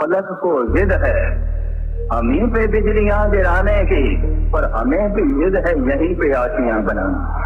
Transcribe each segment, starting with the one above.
فلک کو ضد ہے ہمیں پہ بجلیاں گرانے کی پر ہمیں بھی ضد ہے یہیں پہ آشیاں بنانا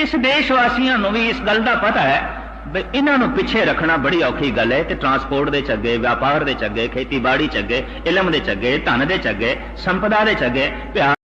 اس دیش واسیاں نو بھی اس گل دا پتا ہے بے ان نو پیچھے رکھنا بڑی تے ٹرانسپورٹ دے چگے کھیتی باڑی دے چگے تن کے سمپدا پیار